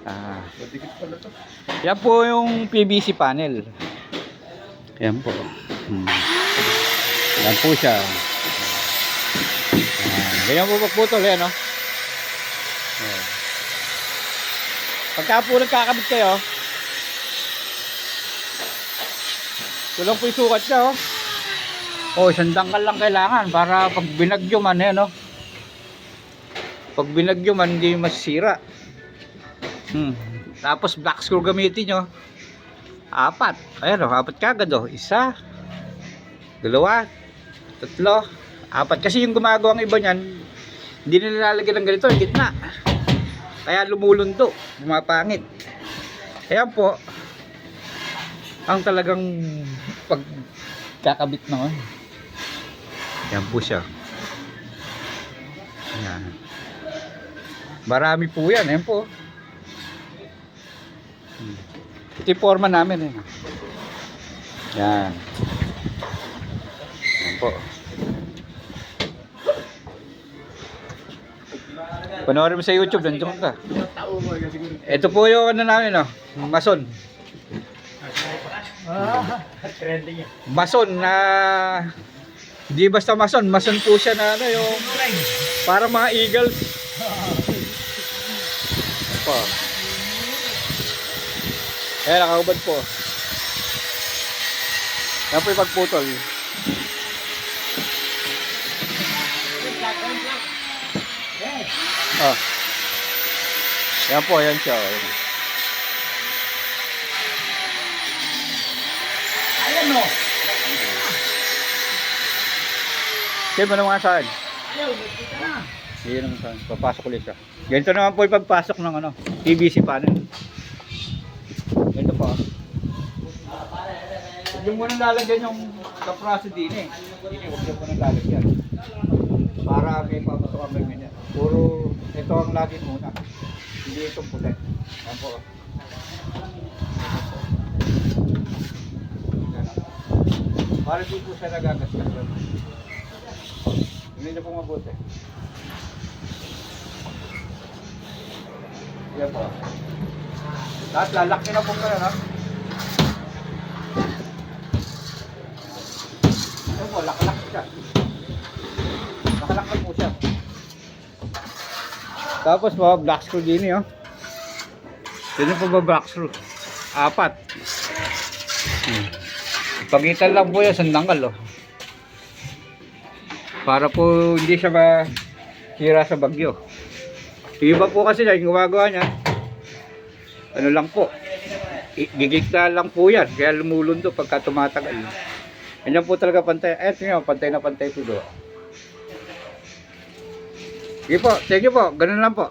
Ah, Madikit pala to. yan po yung PVC panel. Yan po. Hmm. Yan po siya. Yan. Ganyan po pagputol yan, no? Yan. Pagka po nagkakabit kayo, ito lang po yung sukat niya, oh. Oh, isang dangkal lang kailangan para pag binagyo man, yan, no? Pag binagyo man, hindi masisira. Hmm. Tapos black screw gamitin nyo. Apat. Ayan o, apat kagad o. Isa. Dalawa. Tatlo. Apat. Kasi yung gumagawang iba niyan, hindi na nilalagyan ng ganito, yung gitna. Kaya lumulundo. Bumapangit. Ayan po. Ang talagang pagkakabit noon. Yan po siya. Yan. Marami po yan. Ayan po. Hmm. Ito namin eh. Yan. Yan po. Panoorin mo sa YouTube, nandiyan ka. Ito po yung ano namin, no? Mason. Trending yan. Mason na... Hindi basta mason, mason po siya na ano yung... Para mga eagles. po. Eh, nakaubad po. Yan po yung pagputol. Oh. Yan po, yan siya. oh. Ayan no. Sige mo naman saan? Ayaw, nagkita na. Iyon naman saan. Papasok ulit siya. Ganito naman po yung pagpasok ng ano, PVC panel. Ganito po. Huwag yung muna lalagyan yung kapraso din eh. Hindi, huwag yung muna lalagyan. Para may papasok ang ganyan. Puro ito ang lagi muna. Hindi itong puti. Yan. Para di po siya nagagasgas. Hindi niyo po mabuti. Yan po. Lahat lalaki na po kayo, ha? Yan po, lakalak siya. Lakalak na po siya. Tapos mga black screw din eh, oh. Yun po ba black screw? Apat. Hmm. Pagitan lang po yan, sandanggal, oh. Para po hindi siya ba sira sa bagyo. Iba po kasi yung gumagawa niya. Ano lang po. Gigigta lang po yan. Kaya lumulundo pagka tumatagal. Yan po talaga pantay. Eh, tingnan pantay na pantay po doon. Sige po, thank you po. Ganun lang po.